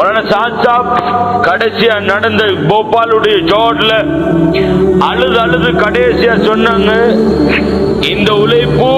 மௌலானா சாத் கடைசியா நடந்த போபாலுடைய ஜோட்ல அழுது அழுது கடைசியா சொன்னாங்க இந்த உழைப்பு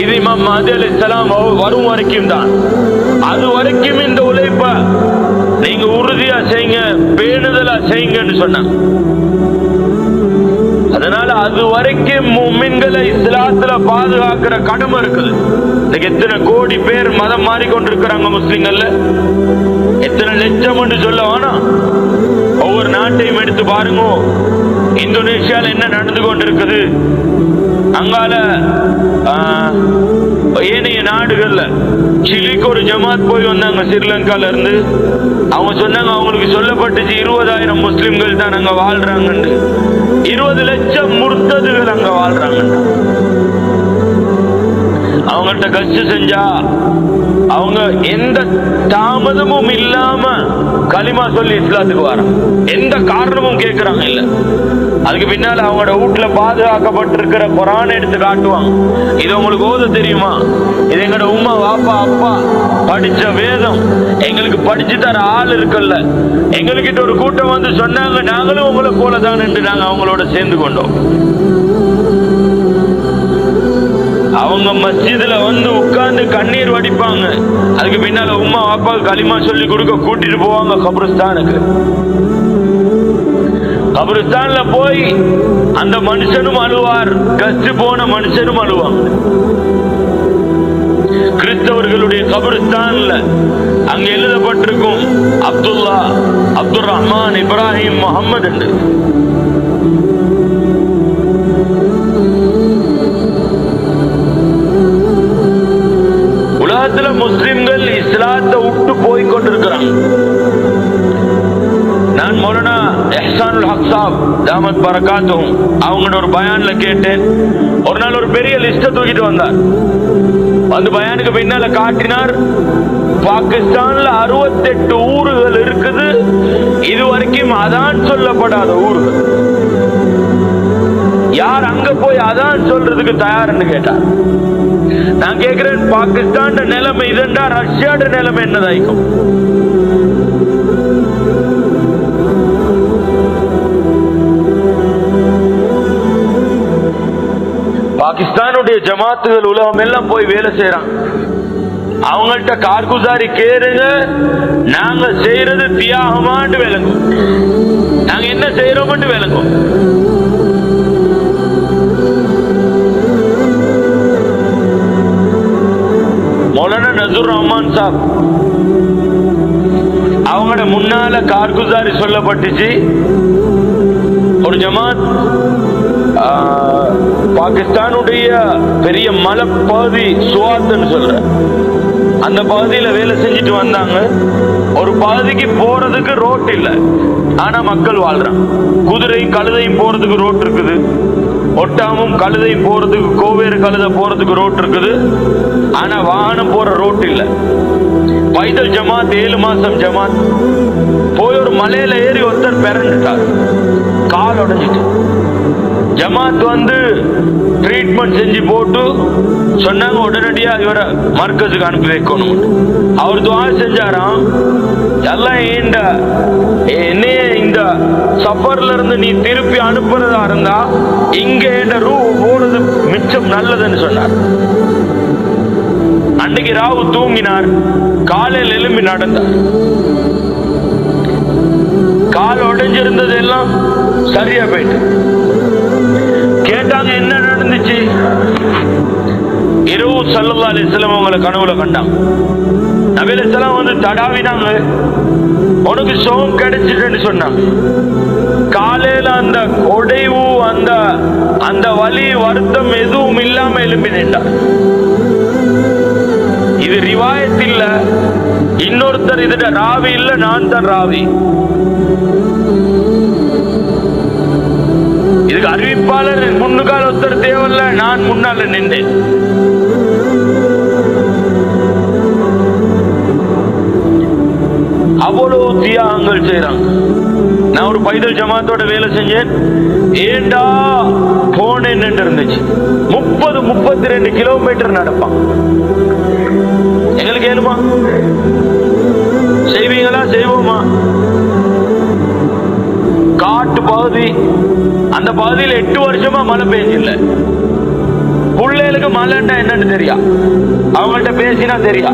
இது இமாம் மஹதி வரும் வரைக்கும் தான். அது வரைக்கும் இந்த உழைப்ப நீங்க உறுதியா செய்யுங்க பேணுதலா செய்யுங்கன்னு சொன்னாங்க. அதனால அது வரைக்கும் மும்மின்களை இஸ்லாத்துல பாதுகாக்கிற கடமை இருக்குது. இன்னைக்கு எத்தனை கோடி பேர் மதம் மாறிக்கொண்டிருக்கிறாங்க முஸ்லிம்கள்ல. எத்தனை லட்சம் என்று சொல்ல வேணாம் ஒவ்வொரு நாட்டையும் எடுத்து பாருங்க. இந்தோனேஷியால என்ன நடந்து கொண்டிருக்குது? அங்கால ஏனைய நாடுகள்ல சிலிக்கு ஒரு ஜமாத் போய் வந்தாங்க ஸ்ரீலங்கால இருந்து அவங்க சொன்னாங்க அவங்களுக்கு சொல்லப்பட்டுச்சு இருபதாயிரம் முஸ்லிம்கள் தான் அங்க வாழ்றாங்கன்னு. இருபது லட்சம் முர்த்ததுகள் அங்க வாழ்றாங்கன்னு. அவங்கள்ட்ட கஷ்டு செஞ்சா அவங்க எந்த தாமதமும் இல்லாம களிமா சொல்லி இஸ்லாத்துக்கு வர எந்த காரணமும் கேட்கிறாங்க இல்ல. அதுக்கு பின்னால அவங்களோட வீட்டுல பாதுகாக்கப்பட்டிருக்கிற குரான் எடுத்து காட்டுவாங்க. இது உங்களுக்கு ஓத தெரியுமா? இது எங்களோட உம்மா வாப்பா அப்பா படிச்ச வேதம். எங்களுக்கு படிச்சு தர ஆள் இருக்குல்ல. எங்ககிட்ட ஒரு கூட்டம் வந்து சொன்னாங்க நாங்களும் உங்களை போல தான் என்று நாங்க அவங்களோட சேர்ந்து கொண்டோம். அவங்க மஸ்ஜிதுல வந்து உட்கார்ந்து கண்ணீர் வடிப்பாங்க. அதுக்கு பின்னால உம்மா அப்பா களிமா சொல்லி கொடுக்க கூட்டிட்டு போவாங்க கபருஸ்தானுக்கு. கபருஸ்தான்ல போய் அந்த மனுஷனும் அழுவார். கஷ்டு போன மனுஷனும் அழுவாங்க கிறிஸ்தவர்களுடைய கபருஸ்தான்ல அங்க எழுதப்பட்டிருக்கும் அப்துல்லா அப்துல் ரஹ்மான் இப்ராஹிம் முகமது என்று உலகத்துல முஸ்லிம்கள் இஸ்லாத்தை விட்டு போய் கொண்டிருக்கிறாங்க. நான் மொரணா எஹ்சானுல் ஹக் சாப் தாமத் பரகாத்தும் அவங்களோட ஒரு பயான்ல கேட்டேன். ஒரு நாள் ஒரு பெரிய லிஸ்ட தூக்கிட்டு வந்தார். வந்து பயானுக்கு பின்னால காட்டினார் பாகிஸ்தான்ல அறுபத்தெட்டு ஊர்கள் இருக்குது இது வரைக்கும் அதான் சொல்லப்படாத ஊர்கள். யார் அங்க போய் அதான் சொல்றதுக்கு தயார்னு கேட்டார் நான் கேட்கிறேன் பாகிஸ்தான் நிலைமை இதுண்டா ரஷ்யாட நிலைமை என்னதாய்க்கும்? பாகிஸ்தானுடைய ஜமாத்துகள் உலகம் எல்லாம் போய் வேலை செய்யறான் அவங்கள்ட்ட கார்குசாரி கேருங்க நாங்க செய்யறது தியாகமாண்டு விளங்கும். நாங்க என்ன செய்யறோம்னு விளங்கும். சாப் அவங்களோட முன்னால கார்குசாரி சொல்லப்பட்டுச்சு. ஒரு ஜமாத் பாகிஸ்தானுடைய பெரிய மலைப்பகுதி சுவாத்துன்னு சொல்ற. அந்த பகுதியில வேலை செஞ்சுட்டு வந்தாங்க. ஒரு பகுதிக்கு போறதுக்கு ரோட் இல்லை. ஆனா மக்கள் வாழ்றாங்க. குதிரையும் கழுதையும் போறதுக்கு ரோட் இருக்குது. ஒட்டாமும் கழுதை போறதுக்கு கோவேறு கழுதை போறதுக்கு ரோட் இருக்குது. ஆனா வாகனம் போற ரோட் இல்ல. பைதல் ஜமாத் ஏழு மாசம் ஜமாத். போய் ஒரு மலையில ஏறி ஒருத்தர் பிறந்துட்டார். கால் உடஞ்சிட்டு. ஜமாத் வந்து ட்ரீட்மெண்ட் செஞ்சு போட்டு சொன்னாங்க உடனடியா இவரை மர்க்கஸுக்கு அனுப்பி வைக்கணும் அவர் துவா செஞ்சாராம் எல்லாம் ஏண்டா? என்னைய இந்த சஃபர்ல இருந்து நீ திருப்பி அனுப்புறதா இருந்தா இங்க என்ற ரூ போனது மிச்சம் நல்லதுன்னு சொன்னார். அன்னைக்கு ராவு தூங்கினார். காலையில் எழும்பி நடந்தார். கால் உடைஞ்சிருந்தது எல்லாம் சரியா போயிட்டு. கேட்டாங்க என்ன நடந்துச்சு? இரவு சல்லல்லா அலிஸ்லாம் அவங்களை கனவுல கண்டாங்க. நபி வந்து தடாவினாங்க. உனக்கு சோகம் கிடைச்சிட்டுன்னு சொன்னாங்க காலையில அந்த கொடைவு அந்த அந்த வலி வருத்தம் எதுவும் இல்லாம எழுப்பி நின்றார் இது ரிவாயத் இல்ல. இன்னொருத்தர் இதுட ராவி இல்ல நான் தான் ராவி. இதுக்கு அறிவிப்பாளர் முன்னுக்கால ஒருத்தர் தேவையில்ல நான் முன்னால நின்றேன். அவ்வளவு தியாகங்கள் செய்யறாங்க நான் ஒரு பைதல் ஜமாத்தோட வேலை செஞ்சேன். ஏண்டா போனேன் இருந்துச்சு. முப்பது முப்பத்தி ரெண்டு கிலோமீட்டர் நடப்பான். எங்களுக்கு ஏழுமா? செய்வீங்களா? செய்வோமா? காட்டு பகுதி அந்த பகுதியில் எட்டு வருஷமா மழை பெய்ஞ்சில்லை பிள்ளைகளுக்கு மலைண்டா என்னன்னு தெரியா? அவங்கள்ட்ட பேசினா தெரியா?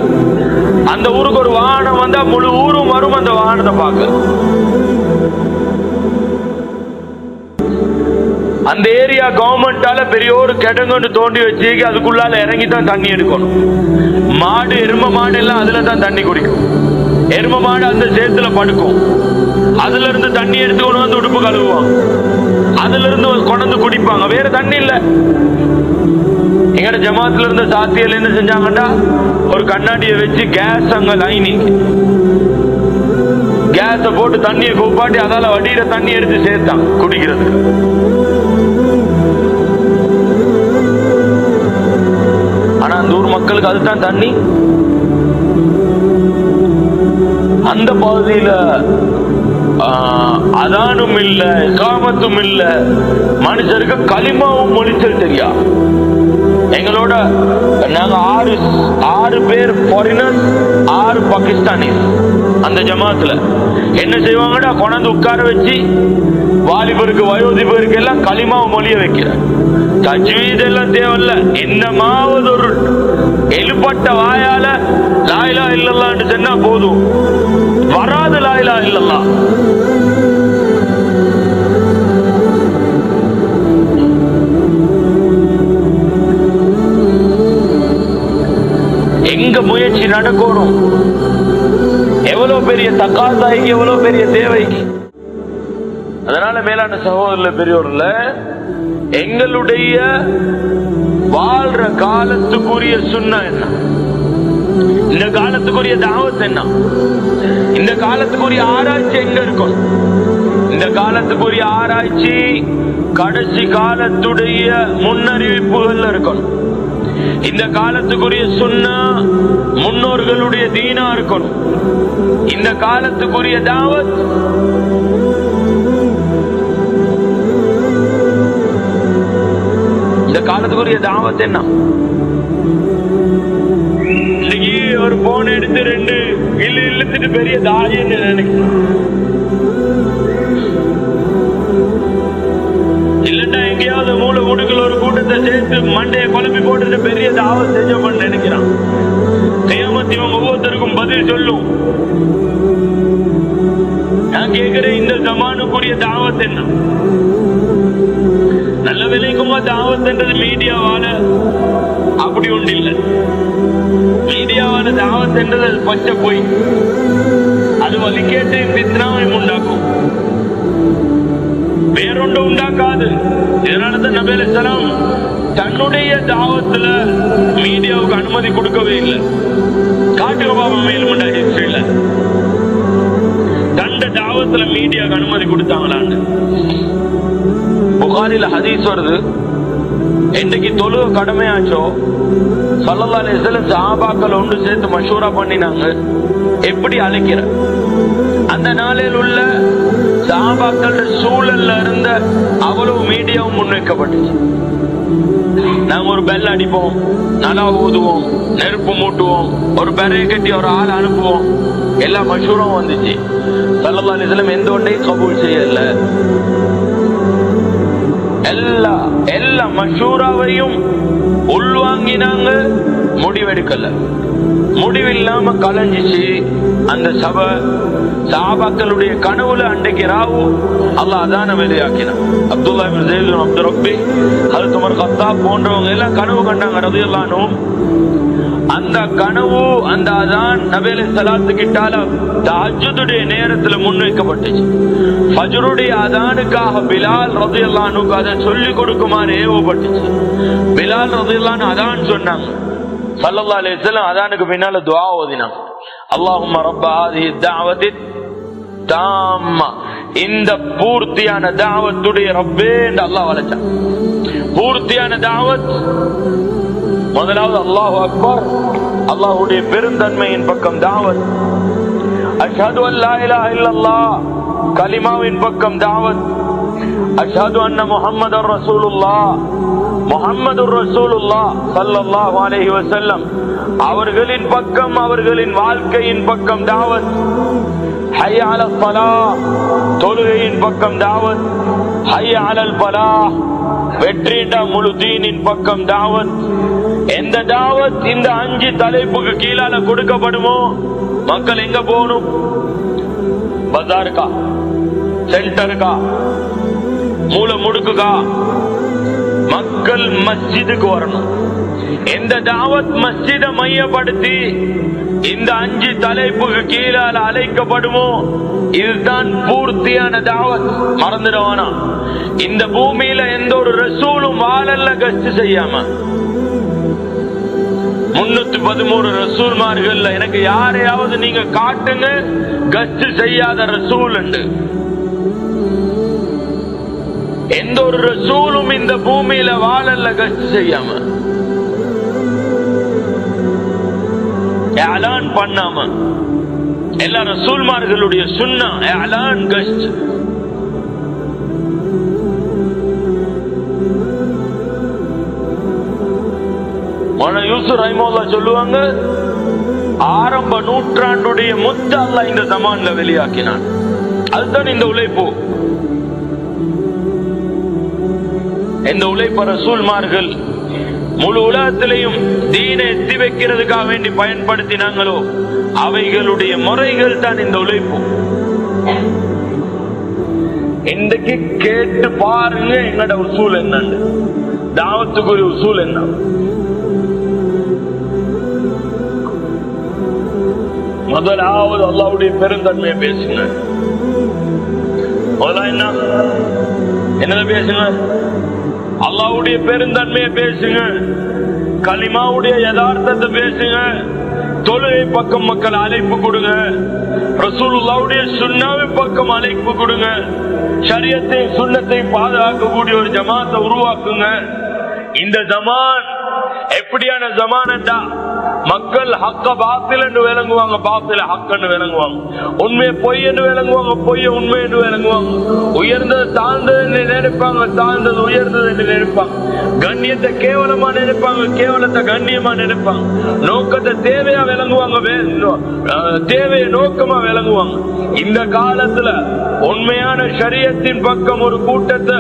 அந்த ஊருக்கு ஒரு வாகனம் வந்தா முழு ஊரும் வரும் அந்த வாகனத்தை பார்க்க. அந்த ஏரியா கவர்மெண்டால பெரிய ஒரு கிடங்குன்னு தோண்டி வச்சு அதுக்குள்ளால இறங்கி தான் தண்ணி எடுக்கணும். மாடு எரும மாடு எல்லாம் அதுல தான் தண்ணி குடிக்கும். எரும மாடு அந்த சேத்துல படுக்கும். அதுல இருந்து தண்ணி எடுத்து கொண்டு வந்து உடுப்பு கழுவுவாங்க. அதுல இருந்து கொண்டு குடிப்பாங்க. வேற தண்ணி இல்ல. எங்கட ஜமாத்துல இருந்த சாத்தியல் என்ன செஞ்சாங்கன்னா ஒரு கண்ணாடியை வச்சு கேஸ் அங்க லைனிங் கேஸ போட்டு தண்ணியை கூப்பாட்டி அதால வடியில தண்ணி எடுத்து சேர்த்தான் குடிக்கிறதுக்கு. ஆனா அந்த ஊர் மக்களுக்கு அதுதான் தண்ணி. அந்த பகுதியில அதானும் இல்ல காமத்தும் இல்ல மனுஷருக்கு களிமாவும் மொழிச்சல் தெரியா? எங்களோட நாங்க ஆறு ஆறு பேர் ஃபாரினர்ஸ் ஆறு பாகிஸ்தானிஸ். அந்த ஜமாத்துல. என்ன செய்வாங்கடா கொண்டாந்து உட்கார வச்சு வாலிபருக்கு வயோதிபருக்கு எல்லாம் களிமாவை மொழிய வைக்கிறேன் தஜ்வீத் எல்லாம் தேவையில்ல. என்னமாவது ஒரு எழுப்பட்ட வாயால லாயிலா இல்லல்லான்னு சொன்னா போதும். வராது லாயிலா இல்லல்லா. எங்க முயற்சி நடக்கணும்? எவ்வளவு பெரிய தக்காசாய்க்கு எவ்வளவு பெரிய தேவைக்கு? அதனால மேலான சகோதரர்ல பெரியோர்ல எங்களுடைய வாழ்ற காலத்துக்குரிய சுண்ணா என்ன? இந்த காலத்துக்குரிய தாவத் என்ன? இந்த காலத்துக்குரிய ஆராய்ச்சி எங்க இருக்கும்? இந்த காலத்துக்குரிய ஆராய்ச்சி கடைசி காலத்துடைய முன்னறிவிப்புகள் இருக்கணும் இந்த காலத்துக்குரிய சுண்ணா முன்னோர்களுடைய தீனா இருக்கணும் இந்த காலத்துக்குரிய தாவத் இந்த காலத்துக்குரிய தாவத் என்ன? இன்னைக்கு ஒரு போன் எடுத்து ரெண்டு இல்லு இழுத்துட்டு பெரிய தாயின்னு நினைக்கிறேன். எங்கேயாவது மூளை முடுக்கல ஒரு கூட்டத்தை சேர்த்து மண்டையை குழப்பி போட்டுட்டு பெரிய தாவல் செஞ்சோம்னு நினைக்கிறான். கையாமத்தி இவங்க ஒவ்வொருத்தருக்கும் பதில் சொல்லும். நான் கேட்கிறேன் இந்த ஜமானுக்குரிய தாவத் என்ன? நல்ல விலைக்குமா தாவத்ன்றது மீடியாவால? அப்படி ஒன்று இல்லை. மீடியாவால தாவத்ன்றது அது பச்சை போய். அது வலிக்கேட்டு பித்னாவை உண்டாக்கும். வேறொன்று உண்டாக்காது. இதனாலதான் நபி அலிஸ்லாம் தன்னுடைய தாவத்துல மீடியாவுக்கு அனுமதி கொடுக்கவே இல்லை. காட்டுக பாபம் மேலும் ஹிஸ்டரியில தண்ட தாவத்துல மீடியாவுக்கு அனுமதி கொடுத்தாங்களான்னு. புகாரில ஹதீஸ் வருது. இன்னைக்கு தொழு கடமையாச்சோ? சல்லல்லா அலிஸ்லம் சாபாக்கள் ஒன்று சேர்த்து மஷூரா பண்ணினாங்க. எப்படி அழைக்கிற? அந்த நாளில் உள்ள சாபாக்கள் சூழல்ல இருந்த அவ்வளவு மீடியாவும் முன்வைக்கப்பட்டுச்சு. நாங்க ஒரு பெல் அடிப்போம் நல்லா ஊதுவோம் நெருப்பு மூட்டுவோம் ஒரு பெறைய கட்டி ஒரு ஆள் அனுப்புவோம். எல்லா மஷூரும் வந்துச்சு. சல்லல்லா அலிஸ்லம் எந்த ஒன்றையும் கபூல் செய்யல. எல்லா எல்லா மஷூராவையும் உள்வாங்கினாங்க. முடிவெடுக்கல. முடிவில்லாம கலைஞ்சிச்சு அந்த சபை. சாபாக்களுடைய கனவுல அன்றைக்கு ராவு அல்லாஹ் அதான வெளியாக்கினான் அப்துல்லா இப்னு அப்து ரப்பி ஹஜ்ரத் உமர் போன்றவங்க எல்லாம் கனவு கண்டாங்க ரலியல்லாஹு அந்த கனவு அந்த அதான் நபேல சலாத்து கிட்டால தஹஜ்ஜுடைய நேரத்துல முன்வைக்கப்பட்டுச்சு ஃபஜ்ருடைய அதானுக்காக பிலால் ரலியல்லாஹு அதை சொல்லி கொடுக்குமாறு ஏவப்பட்டுச்சு பிலால் ரலியல்லாஹு அதான் சொன்னாங்க. சல்லல்லா அலிஸ்லாம் அதானுக்கு பின்னால துவா ஓதினாங்க. அல்லாஹும் ரப்ப ஹாதிஹி தஅவதி இந்த பூர்த்தியான தாவத்துடைய ரப்பே என்று அல்லாஹ் வளைச்சான் பூர்த்தியான தாவத் முதலாவது அல்லாஹு அக்பர் அல்லாஹுடைய பெருந்தன்மையின் பக்கம் தாவத். அஷாது அன் லா இலாஹ கலிமாவின் பக்கம் தாவத். அஷாது அன்ன முஹம்மதர் ரசூலுல்லா முகமது ரசூலுல்லா ஸல்லல்லாஹு அலைஹி வஸல்லம். அவர்களின் பக்கம் அவர்களின் வாழ்க்கையின் பக்கம் தாவத். ஹைய அலல் ஸலாஹ் தொழுகையின் பக்கம் தாவத். ஹைய அலல் பலாஹ் வெற்றிட முழு தீனின் பக்கம் தாவத். எந்த தாவத் இந்த அஞ்சு தலைப்புக்கு கீழால கொடுக்கப்படுமோ மக்கள் எங்க போகணும்? பஜாருக்கா? சென்டருக்கா? மூல முடுக்குக்கா? மக்கள் மஸ்ஜிதுக்கு வரணும். எந்த தாவத் மஸ்ஜித மையப்படுத்தி இந்த அஞ்சு தலைப்புக்கு கீழால அழைக்கப்படுமோ இதுதான் பூர்த்தியான தாவத். மறந்துடுவானா? இந்த பூமியில எந்த ஒரு ரசூலும் வாழல்ல கஷ்டு செய்யாம. முன்னூத்தி பதிமூணு ரசூல்மார்கள்ல எனக்கு யாரையாவது நீங்க காட்டுங்க கஷ்டு செய்யாத ரசூல் எந்த ஒரு ரசூலும் இந்த பூமியில வாழல்ல கஷ்டு செய்யாம. ஏலான் பண்ணாம. எல்லா ரசூல்மார்களுடைய சுண்ணா ஏலான் கஷ்ட். மன யூசுப் சொல்லுவாங்க ஆரம்ப நூற்றாண்டுடைய முத்த அல்லாஹ் இந்த ஜமான்ல வெளியாக்கினான். அதுதான் இந்த உழைப்பு. இந்த உழைப்ப ரசூல்மார்கள் முழு உலகத்திலையும் தீனை எத்தி வைக்கிறதுக்காக வேண்டி பயன்படுத்தினாங்களோ அவைகளுடைய முறைகள் தான் இந்த உழைப்பு. இன்றைக்கு கேட்டு பாருங்க எங்கட உசூல் என்னன்னு. தாவத்துக்குரிய உசூல் என்ன? முதலாவது அல்லாவுடைய பெருந்தன்மையை பேசுங்க முதல்ல என்ன? என்ன பேசுங்க அல்லாவுடைய பெருந்தன்மையை பேசுங்க களிமாவுடைய யதார்த்தத்தை பேசுங்க தொழுகை பக்கம் மக்கள் அழைப்பு கொடுங்க. ரசூலுல்லாவுடைய சுண்ணாவை பக்கம் அழைப்பு கொடுங்க. சரியத்தை சுண்ணத்தை பாதுகாக்கக்கூடிய ஒரு ஜமாத்தை உருவாக்குங்க. இந்த ஜமான் எப்படியான ஜமானண்டா? மக்கள் ஹக்க பாத்தில் என்று விளங்குவாங்க பாத்தில ஹக்கன்னு விளங்குவாங்க. உண்மையை பொய் என்று விளங்குவாங்க பொய்ய உண்மை என்று விளங்குவாங்க. உயர்ந்தது தாழ்ந்தது என்று நினைப்பாங்க தாழ்ந்தது உயர்ந்தது என்று நினைப்பாங்க. கண்ணியத்தை கேவலமா நினைப்பாங்க கேவலத்தை கண்ணியமா நினைப்பாங்க. நோக்கத்தை தேவையா விளங்குவாங்க தேவையை நோக்கமா விளங்குவாங்க. இந்த காலத்துல உண்மையான சரியத்தின் பக்கம் ஒரு கூட்டத்தை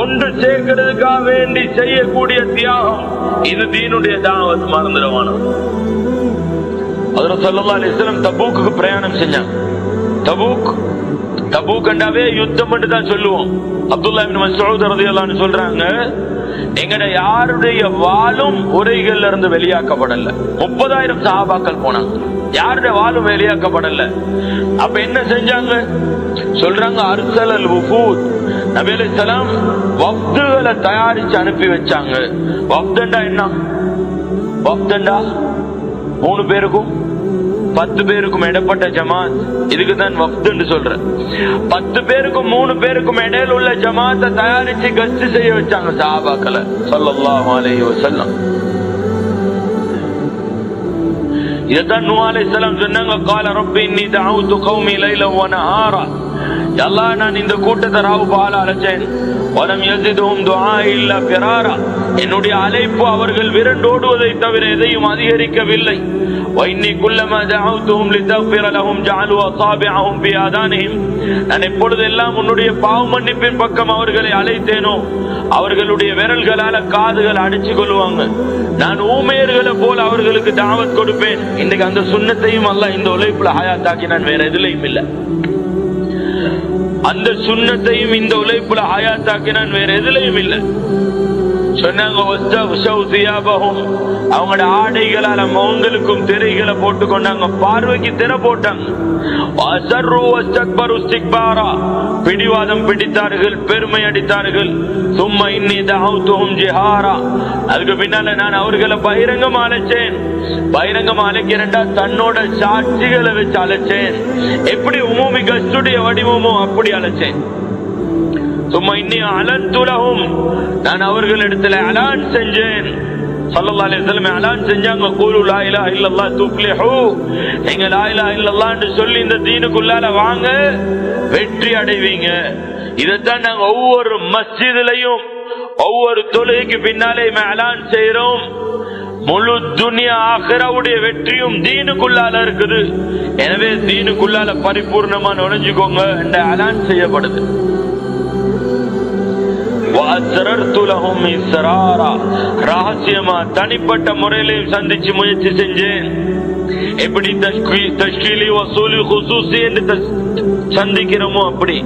ஒன்று சேர்க்கிறதுக்காக வேண்டி செய்யக்கூடிய தியாகம் இது தீனுடைய தாவத் மறந்துடுவானா அதுல சொல்லலாம் அலிஸ்லாம் தபூக்கு பிரயாணம் செஞ்சாங்க. தபூக் தபூக் கண்டாவே யுத்தம் மட்டும் தான் சொல்லுவோம். அப்துல்லா இப்னு சொல்றாங்க எங்கட யாருடைய வாழும் உரைகள்ல இருந்து வெளியாக்கப்படல. முப்பதாயிரம் சாபாக்கள் போனாங்க. யாருடைய வாழும் வெளியாக்கப்படல. அப்ப என்ன செஞ்சாங்க? சொல்றாங்க அருசல் அல் உஃபூத் நபி வப்துகளை வஃப்துகளை தயாரிச்சு அனுப்பி வச்சாங்க. வப்தண்டா என்ன? வப்தண்டா மூணு பேருக்கும் பத்து பேருக்கும் இடப்பட்ட ஜமாத். இதுக்கு தான் வஃப்துன்னு பத்து பேருக்கும் மூணு பேருக்கும் இடையில உள்ள ஜமாத்தை தயாரிச்சு கஸ்து செய்ய வச்சாங்க சாபாக்களை ஸல்லல்லாஹு அலைஹி வஸல்லம். இதைத்தான் நூ அலைஹிஸ்ஸலாம் சொன்னாங்க கால ரப்பி இன்னி தஅவுது கௌமி லைல வ நஹாரா அல்லாஹ் நான் இந்த கூட்டத்தை ராவு பால அழைச்சேன் வலம் யஸிதுஹும் துஆ இல்லா ஃபிராரா என்னுடைய அழைப்பு அவர்கள் விரண்டோடுவதை தவிர எதையும் அதிகரிக்கவில்லை وإني كلما دعوتهم لتغفر لهم جعلوا أصابعهم في آذانهم நான் எப்பொழுதெல்லாம் உன்னுடைய பாவ மன்னிப்பின் பக்கம் அவர்களை அழைத்தேனோ அவர்களுடைய விரல்களால காதுகள் அடிச்சு கொள்வாங்க நான் ஊமையர்களை போல அவர்களுக்கு தாவத் கொடுப்பேன் இன்னைக்கு அந்த சுண்ணத்தையும் அல்ல இந்த உழைப்புல ஹயாத்தாக்கி நான் வேற எதுலையும் இல்லை அந்த சுண்ணத்தையும் இந்த உழைப்புல ஆயாத்தாக்கினான் வேற எதுலையும் இல்லை. சொன்னாங்க "வஸ்தக்ஷவ் தியாபஹும்." அவங்களோட ஆடைகளால மௌங்களுக்கும் திரைகளை போட்டு கொண்டாங்க பார்வைக்கு திரை போட்டாங்க. "வஅஸர்ரு வஸ்தக்பரு இஸ்திக்பாரா." பிடிவாதம் பிடித்தார்கள் பெருமை அடித்தார்கள். சும்மா இன்னி தஅவுதுஹும் ஜிஹாரா. அதுக்கு பின்னால நான் அவர்களை பகிரங்கம் அழைச்சேன். பகிரங்கமா அழைக்கிறேன்டா தன்னோட சாட்சிகளை வச்சு அழைச்சேன். எப்படி உமூமி கஸ்டுடைய வடிவமோ அப்படி அழைச்சேன். சும்மா இன்னும் அலன் துலகும் நான் அவர்களிடத்துல அலான் செஞ்சேன். சல்லல்லா அலிஸ்லம் அலான் செஞ்சாங்க. கூலு லா இலா இல்லல்லா தூப்லிஹு நீங்க லா இலா சொல்லி இந்த தீனுக்குள்ளால வாங்க. வெற்றி அடைவீங்க. இதைத்தான் நாங்க ஒவ்வொரு மஸ்ஜிதுலையும் ஒவ்வொரு தொழுகைக்கு பின்னாலே அலான் செய்யறோம் முழு துனியா ஆகிராவுடைய வெற்றியும் தீனுக்குள்ளால இருக்குது. எனவே தீனுக்குள்ளால பரிபூர்ணமா நுழைஞ்சுக்கோங்க என்ற அலான் செய்யப்படுது. ரகசியமா தனிப்பட்ட முறையிலையும் சந்திச்சு முயற்சி செஞ்சேன். எப்படி தஷ்கீலி வசூலி குசூசி என்று சந்திக்கிறோமோ அப்படி.